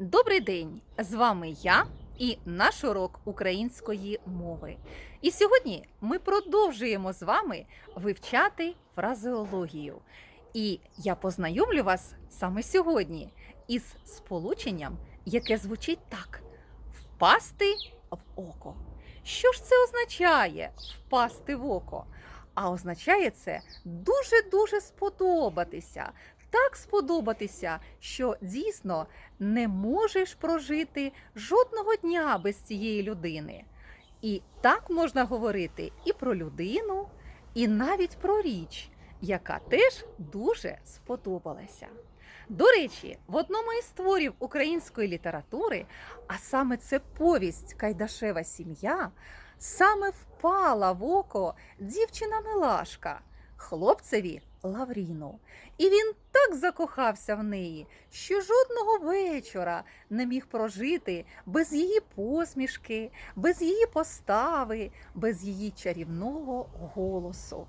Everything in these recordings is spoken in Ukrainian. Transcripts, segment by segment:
Добрий день! З вами я і наш урок української мови. І сьогодні ми продовжуємо з вами вивчати фразеологію. І я познайомлю вас саме сьогодні із сполученням, яке звучить так: впасти в око. Що ж це означає впасти в око? А означає це дуже-дуже сподобатися. Так сподобатися, що дійсно не можеш прожити жодного дня без цієї людини. І так можна говорити і про людину, і навіть про річ, яка теж дуже сподобалася. До речі, в одному із творів української літератури, а саме це повість Кайдашева сім'я, саме впала в око дівчина Милашка, хлопцеві Лавріну. І він так закохався в неї, що жодного вечора не міг прожити без її посмішки, без її постави, без її чарівного голосу.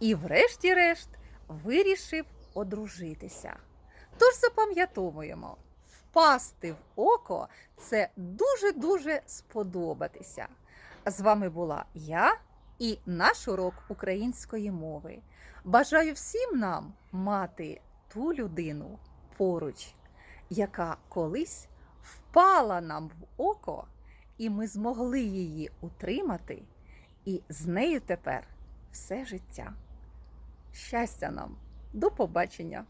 І, врешті-решт, вирішив одружитися. Тож запам'ятовуємо, впасти в око це дуже-дуже сподобатися. З вами була я і наш урок української мови. Бажаю всім нам мати ту людину поруч, яка колись впала нам в око, і ми змогли її утримати, і з нею тепер все життя. Щастя нам! До побачення!